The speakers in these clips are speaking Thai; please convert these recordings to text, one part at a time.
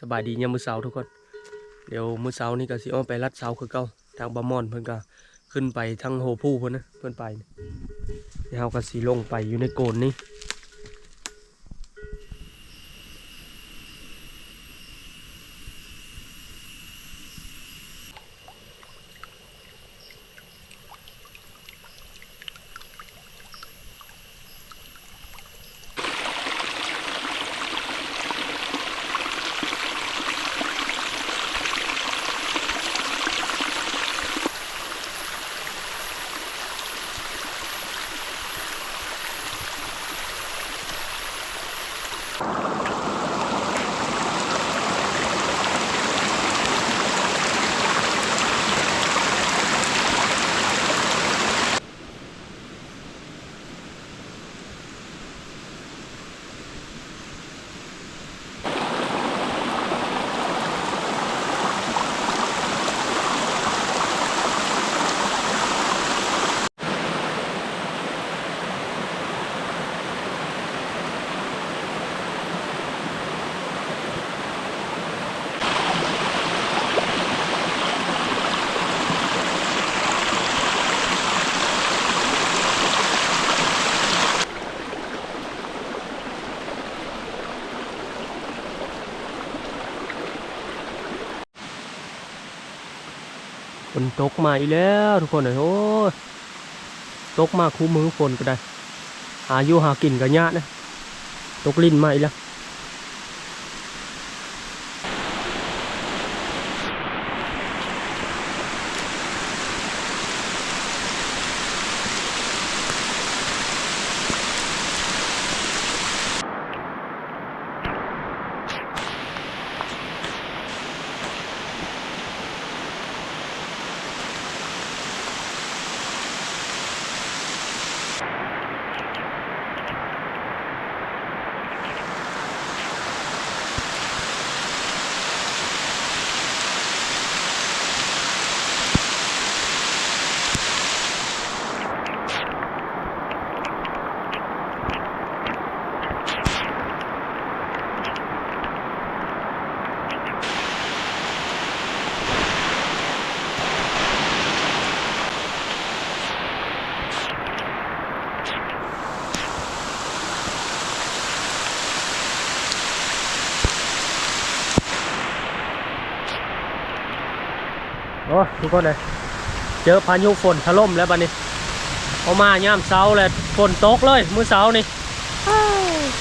สบายดีเนี่ยมือเสาทุกคน เดี๋ยวมือเสานี่ก็สิอ้อมไปรัดเสาคือเก่าทางบะมอนเพิ่นก็ขึ้นไปทางโหผู้เพิ่นนะเพิ่นไปนี่เดี๋ยวเราก็สิลงไปอยู่ในโกนนี่ นตกมาอีกแล้ว ทุกคนเลยโอ้ยตกมาคู่มือฝนก็ได้อายุหากินก็ยากนะตกลิ้นมาอีกแล้ว โอ้ทุกคนเลยเจอพายุฝนถล่มแล้วบัดนี้พอมาย่ามเช้าเลยฝนตกเลยมื้อเช้านี่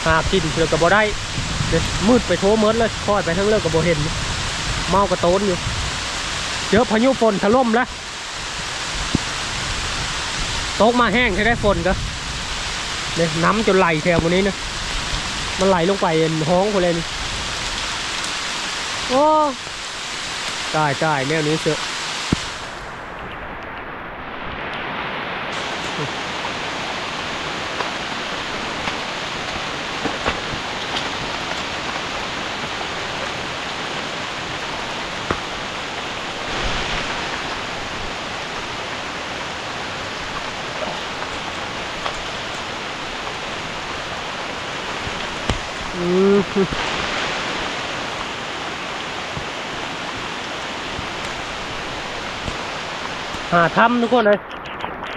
หากินเถือกับบ่ได้เดี๋ยวมืดไปโทเมิดเลยคอยไปทั้งเลิกกับบ่เห็น เมากระโตนอยู่เจอพายุฝนถล่มแล้วตกมาแห้งใช้ได้ฝนก็เนี่ยน้ำจนไหลแถววันนี้นะมันไหลลงไปห้องคนเลยนี่โอ้ตายตายแนวนี้เสือะอืาถ้ำทุกคนเลย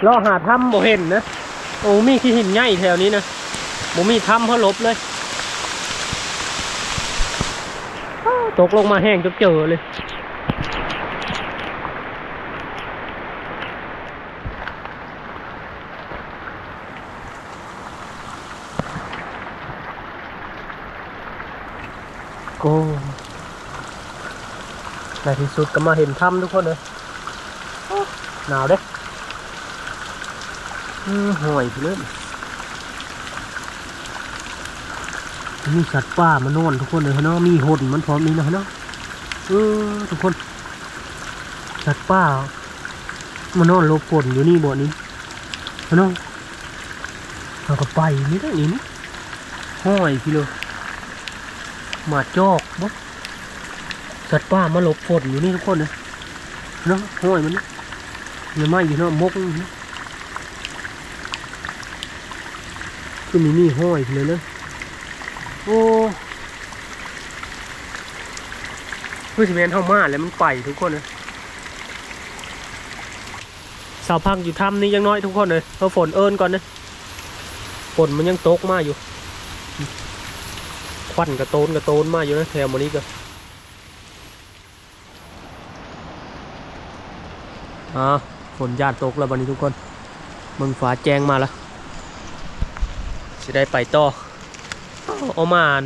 รอหาถ้ำบ่เห็นนะโอ้มีขี้หินใหญ่แถวนี้นะบ่มีถ้ำเพราะลบเลย ตกลงมาแห้งจนเจอเลยโก้ในที่สุดก็มาเห็นถ้ำทุกคนเลย หนาวเด้อืมห่วยเลื่อนมีสัตว์ป่ามานอนทุกคนเลยเนาะมีหนมันพร้อมนี้นะเนาะเออทุกคน สัตว์ป่ามานอนลบฝนอยู่นี่บ่อนี้เนาะเราก็ไปนี่ได้นี่นี่ห้อยพี่เลยหมาจอกบ่สัตว์ป่ามาหลบฝนอยู่นี่ทุกคนนะเนาะห้อยมันนะ อย่ามาอยู่เนาะมกอยู่นะคือมีนี่ห้อยเลยเลยโอ้เพื่อสิแมนเฮามาแล้วมันไปทุกคนเลยสาวพักอยู่ถ้ำนี่ยังน้อยทุกคนเลยเพราะฝนเอิญก่อนนะฝนมันยังตกมาอยู่ ควันกระโตนกระโตนมาอยู่นะแถวมันนี้ก็อ่า ฝนญาติตกแล้ววันนี้ทุกคนเมึงฟ้าแจ้งมาแล้วจะได้ไปต่อเอามาอัน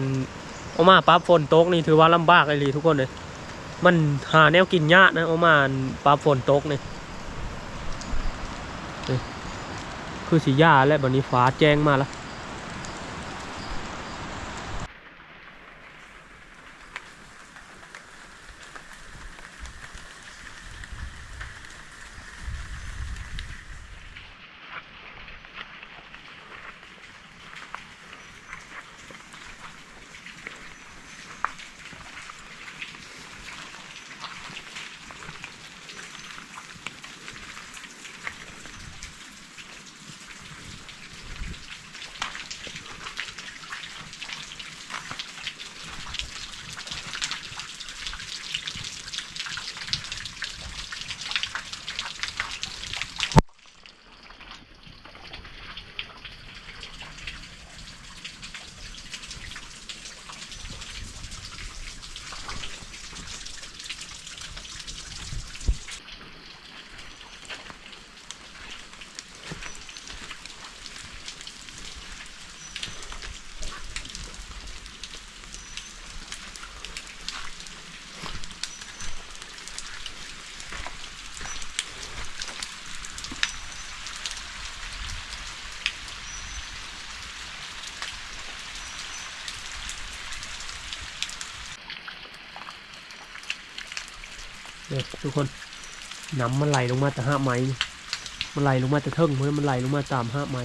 เอามาปั๊บฝนตกนี่ถือว่าลำบากเลยทุกคนเลยมันหาแนวกินยากนะเอามานปั๊บฝนตกนี่คือสีหญ้าแล้ววันนี้ฟ้าแจ้งมาแล้ว เนี่ยทุกคนน้ำมันไหลลงมาแต่ห้าไม้มันไหลลงมาแต่เทิงเพราะมันไหลลงมาตามห้าไม้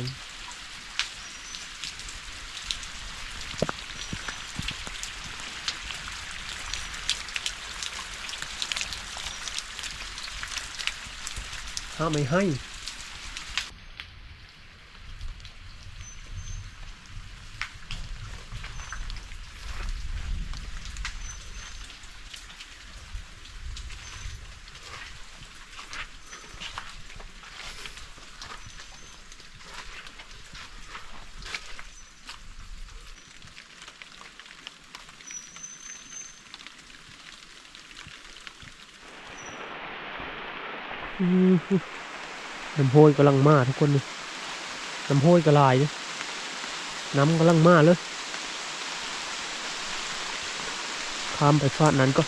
ห้าไม่ให้ น้ำโพยกำลังมาทุกคนนี่น้ำโพยกระลายนี่ยน้ำกำลังมาเลยข้ามไปฟาดนั้นก็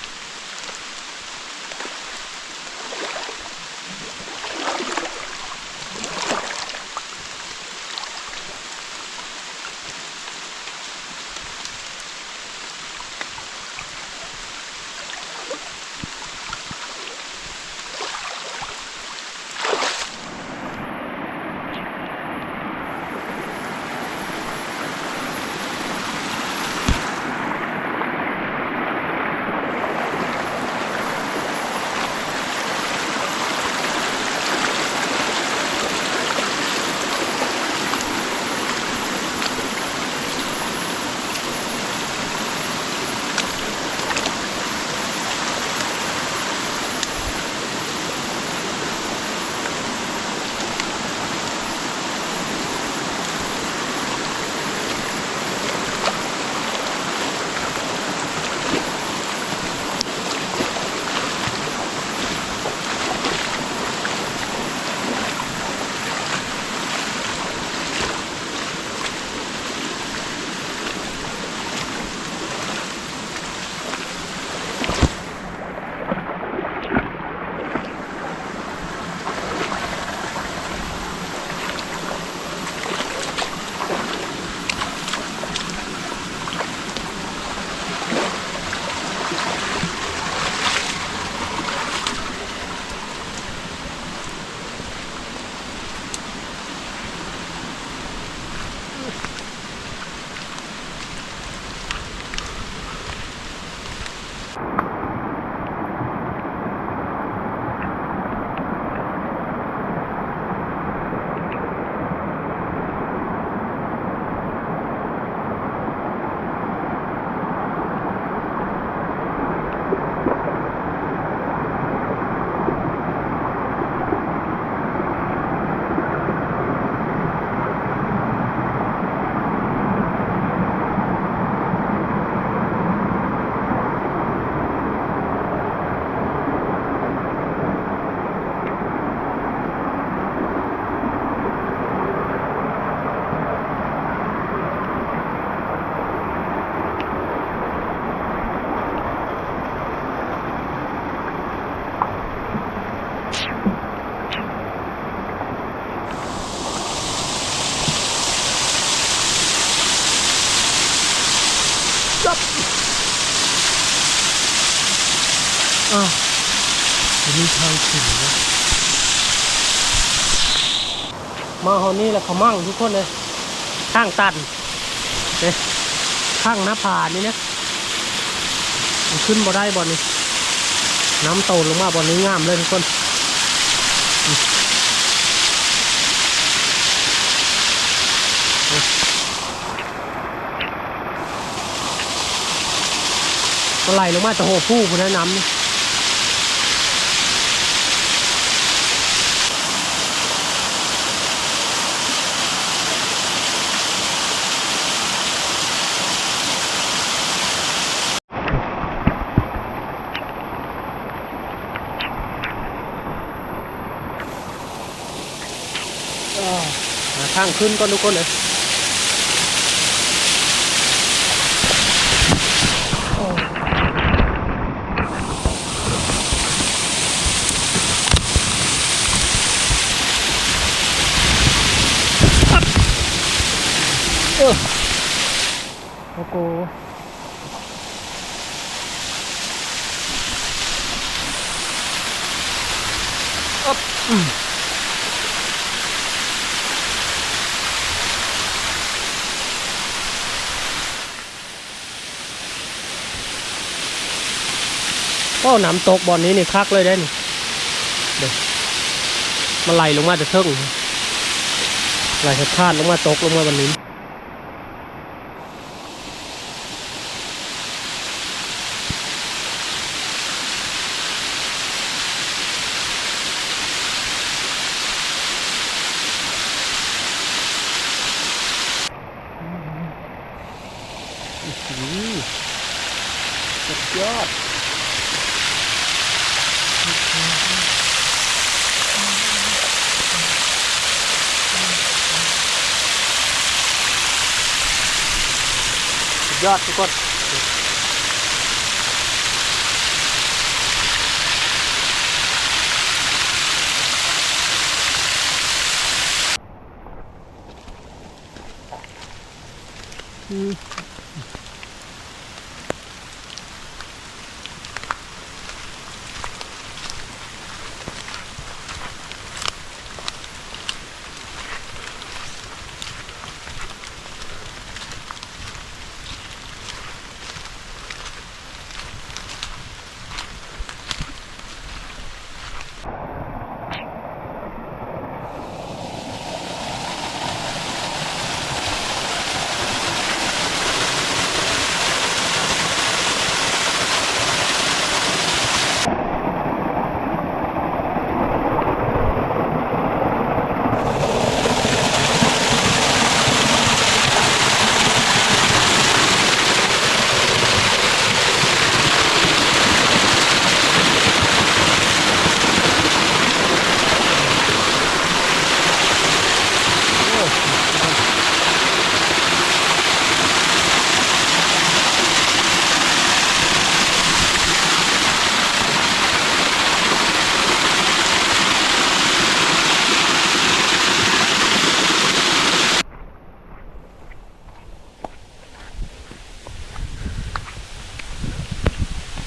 หอนี้แหละเขามั่งทุกคนเลยข้างตันเนี่ยข้างหน้าผานี่เนี่ยขึ้นบ่ได้บ่อนี้น้ำโตลงมาบ่อนี้งามเลยทุกคนมมันไหลลงมาจะโหฟูบนนั้นน้ำาทางขึ้นก่อนทุกคนเลยโอ้โหอ๊อบอืม ก็ น้ำตกบอลนี้นี่คักเลยได้นี่เดี๋ยวมันไหลลงมาจะเทิงไหลสะท้านลงมาตกลงมาบนนี้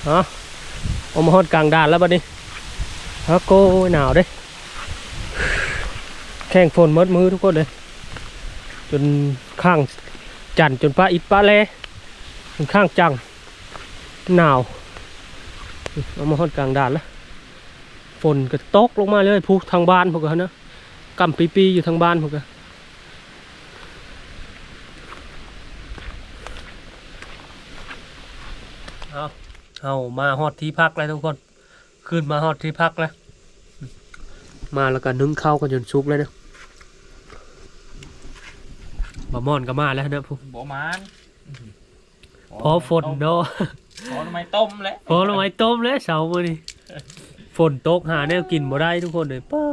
ฮะอมฮอดกลางด่านแล้วบัดนี้ฮะโก้หนาวเด้แข่งฝนมดมือทุกคนเลย จนข้างจันจนป้าอิดป้าแลจนข้างจังหนาวเอามาฮอดกลางด่านแล้วฝนก็ตกลงมาเลยพูทางบ้านพวกกันนะกำปีปีอยู่ทางบ้านพวกกันเอา เอามาฮอดที่พักแล้วทุกคน ขึ้นมาฮอดที่พักแล้ว มาแล้วก็นึ่งข้าวกันจนชุกเลยนะบะม่อนก็มาแล้วนะพวกบ่มานพอฝนเนาะพอทำไมต้มแล้วพอละไม้ต้มแล้วเสาร์มื้อนี้ฝนตกหาแนวกินบ่ได้ทุกคนเลยป้า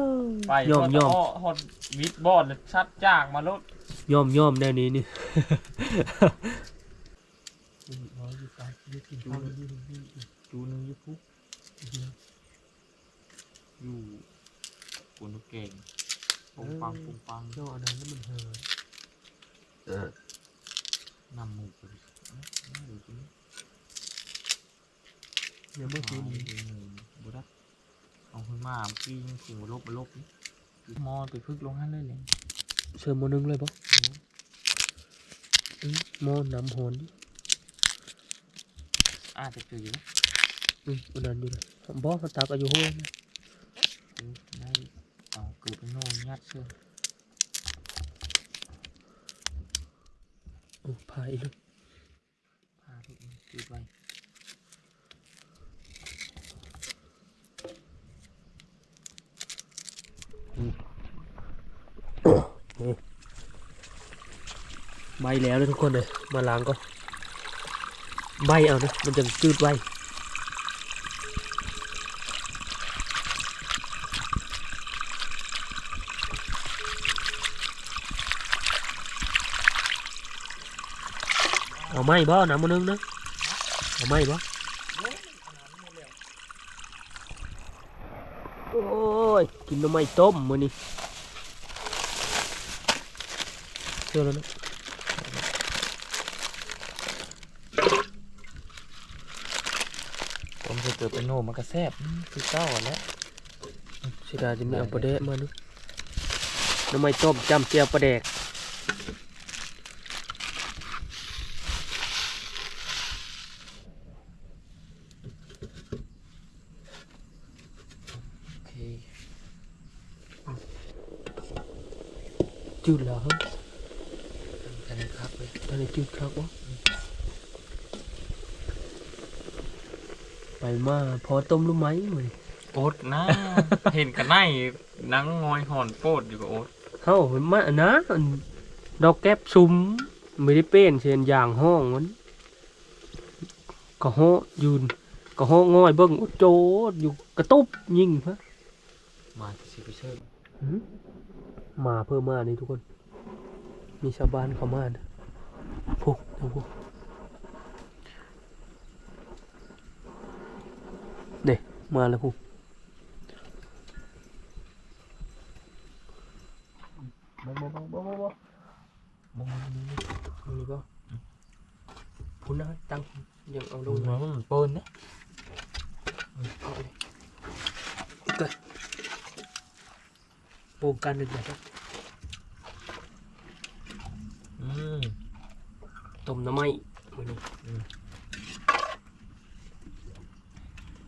ไปย่อมย่อมฮอดวิดบอดเลยชัดจากมาลดย่อมย่อมแนวนี้นี่ ดูนึงยูทูบอยู่คนเก่งปุงปังปุงปังย่ออันนั้นแล้วมันเฮอเออนำหมูไปดิดูสิเดี๋ยวเมื่อคืนนี้บุรักเอาขึ้นมาเมื่อกี้ยังสิงลบมาลบนี่มอไปพึกลงให้เลยเลยเชิญโมอนึงเลยปะมอนำหอนดิ อาจจะเจออยู่นะอืมอันนั้นอยู่เลยบอสมันตักอายุห้วยนะเออได้เอาเกิดเป็นโน่นยัดเชื่อโอ้พายเลยพาทุกคนตีไปใบแล้วเลยทุกคนเลยมาล้างก็ ใบเอานะมันจะจืดไวเอาไหมบ่น้ำมันนึงนะเอาไหมบ่โอ้ยกินน้ำไม้ต้มมื้อนี้เชื่อแล้วนะ ผม จะเกิดเป็นโน่มันก็แซ่บอืมคือเก้าอะแหล้วเสียดายจะไม่เอาปลาแดกมาดูน้ำไม่ต้มจำเจียวปลาแดกโอเคจืดแล้วฮะอันนี้ครับเลยตอนนี้จืดครับวะ ไปมาพอต้มรู้ไหมมือโอ๊ตนะ เห็นกันไนนังงอยหอนโปดอยู่กับโอ๊ตเฮ้ามาอันนะอันดอกแก๊บซุมไม่ได้เป็นเช่นอย่างห้องมันก็ห้อยืนก็ห้อง่อยเบิ้งโอ้โจดอยู่กระตุบยิงฮะมาที่ซิไปเชิญหืมมาเพิ่มมานี่ทุกคน มีชาวบ้านเขามานะพวกทั้งพวกเด็ มาแล้วพวกบ่บ่บ่บ่บ่บ่มองนี่นี่นี่ก็พุ่นนะตั้งยังเอาลดูงมัมานมันเปิ้ลนะเอาเลยกิดโปงกันเลยนะครับอืมต้มน้ำไหม้มือนี้ อืม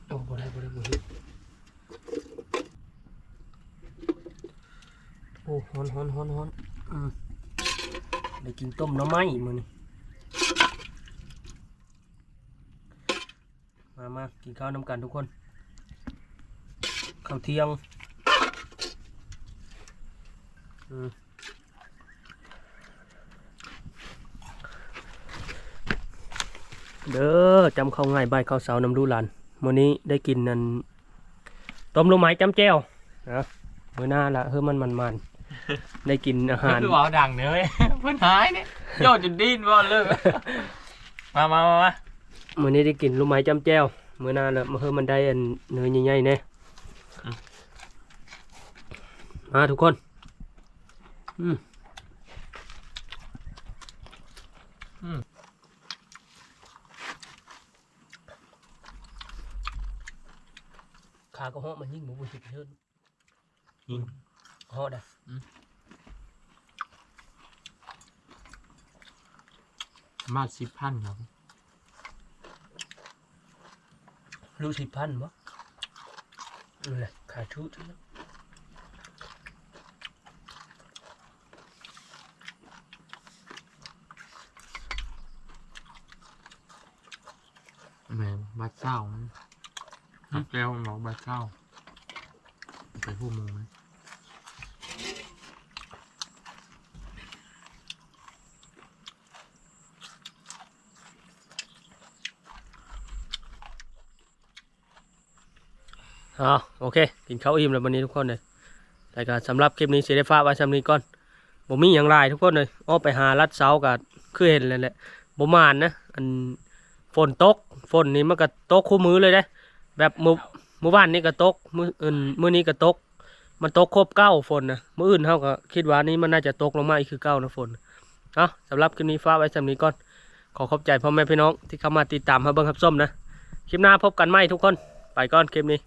โอ้บ่ได้บ่ได้บ่เฮ็ดโอ้ ฮ้อนฮ้อนอืมได้กินต้มน้ำไม้มือนี้มามากินข้าวนำกันทุกคน ข้าวเที่ยง อืมเด้อจำข้าวง่ายใบข้าวสาวน้ำดูหลานมื้อนี้ได้กินนั่นต้มลูกไม้จำแจ้วนะมื้อหน้าละเฮ้ยมันมันมัน ได้กินอาหารคือว่าดังเนยเพื่อนหายเนี่ยโยนจนดิ้นว่าเลิกมามามามามื้อนี้ได้กินลูกไม้จำแจ้วมื้อหน้าละเฮ้ยมันได้อันเนื้อใหญ่ๆแน่มาทุกคนอืมขาก็เหาะมันยิ่งหมูบุสิบเทินยิง เหาะได้มาสิบพันครับรู้สิบพันบ่นั่นแหละขาชุดนะแหม่บาดเศร้าฮักแล้วหมอบาดเศร้าไปพูดมึงไหม อ๋อโอเค กินข้าวอิ่มแล้ววันนี้ทุกคนเลยรายการสำหรับคลิปนี้เสียได้ฟ้ากไว้สำนี้ก่อนบ่มีอย่างไรทุกคนเลยอ้อไปหารัดเสากับคือเห็นเลยแหละบ่มานนะอันฝนตกฝนนี่มันก็ตกคู่มือเลยเด้ แบบมือมือบ้านนี่ก็ตกมืออื่นมือนี้ก็ตก มันตกครบเก้าฝนนะมืออื่นเขาก็คิดว่านี่มันน่าจะตกลงมาอีกคือเก้านะฝนเอาสำหรับคลิปนี้ฟ้ากไว้สำนี้ก่อนขอขอบใจพ่อแม่พี่น้องที่เข้ามาติดตามมาเบิ่งครับส้มนะ คลิปหน้าพบกันไหม่ทุกคน ไปก่อนคลิปนี้